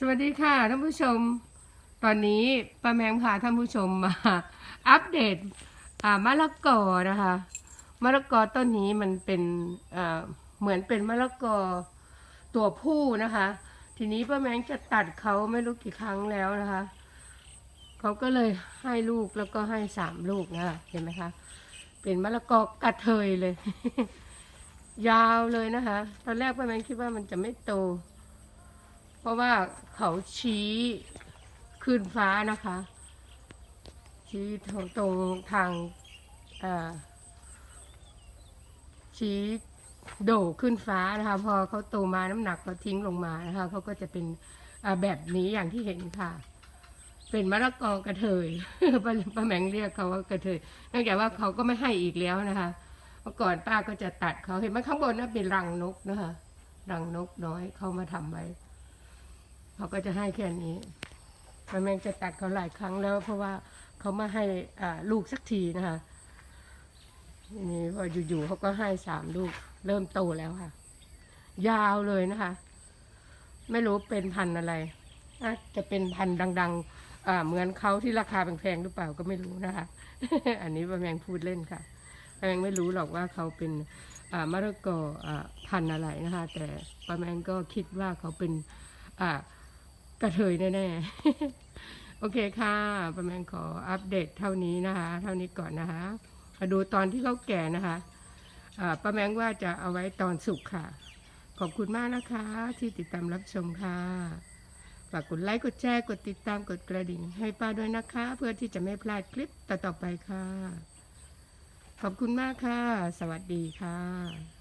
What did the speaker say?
สวัสดีค่ะท่านผู้ชม ตอนนี้ป้าแมงพาท่านผู้ชมมา อัปเดตมะละกอนะคะมะละกอต้นนี้มันเป็นเหมือนเป็นมะละกอตัวผู้นะคะ ทีนี้ป้าแมงจะตัดเขาไม่รู้กี่ครั้งแล้วนะคะเขาก็เลยให้ลูกแล้วก็ให้สามลูกนะคะเห็นไหมคะ เป็นมะละกอกระเทยเลย ยาวเลยนะคะ ตอนแรกป้าแมงคิดว่ามันจะไม่โต ราะว่าเขาชี้ขึ้นฟ้านะคะ ชี้ตรงตรงทางชี้โด่ขึ้นฟ้านะคะ พอเขาโตมาน้ำหนักเขาทิ้งลงมานะคะเขาก็จะเป็นแบบนี้อย่างที่เห็นค่ะ เป็นมะละกอกระเทยป้าป้าแมงเรียกเขาว่ากระเทยเนื่องจากว่าเขาก็ไม่ให้อีกแล้วนะคะเมื่อก่อนป้าก็จะตัดเขาเห็นไหมข้างบนนะเป็นรังนกนะคะ รังนกน้อยเขามาทำไว้ เขาก็จะให้แค่นี้ป้าแมงจะตัดเขาหลายครั้งแล้ว เพราะว่าเขามาให้อ่าลูกสักทีนะคะนี้พออยู่ๆเขาก็ให้สามลูก เริ่มโตแล้วค่ะ ยาวเลยนะคะ ไม่รู้เป็นพันอะไรน่าจะเป็นพันดังๆอ่าเหมือนเขาที่ราคาแพงๆหรือเปล่าก็ไม่รู้นะคะ อันนี้ป้าแมงพูดเล่นค่ะป้าแมงไม่รู้หรอกว่าเขาเป็นอ่ามะละกออ่าพันอะไรนะคะ แต่ป้าแมงก็คิดว่าเขาเป็นอ่า กระเทยแน่ๆ โอเคค่ะป้าแมงขออัปเดตเท่านี้นะคะ เท่านี้ก่อนนะคะ มาดูตอนที่เขาแก่นะคะป้าแมงว่าจะเอาไว้ตอนสุกค่ะ ขอบคุณมากนะคะ ที่ติดตามรับชมค่ะ ฝากกดไลค์ กดแชร์ กดติดตาม กดกระดิ่ง ให้ป้าด้วยนะคะ เพื่อที่จะไม่พลาดคลิปต่อๆไปค่ะ ขอบคุณมากค่ะ สวัสดีค่ะ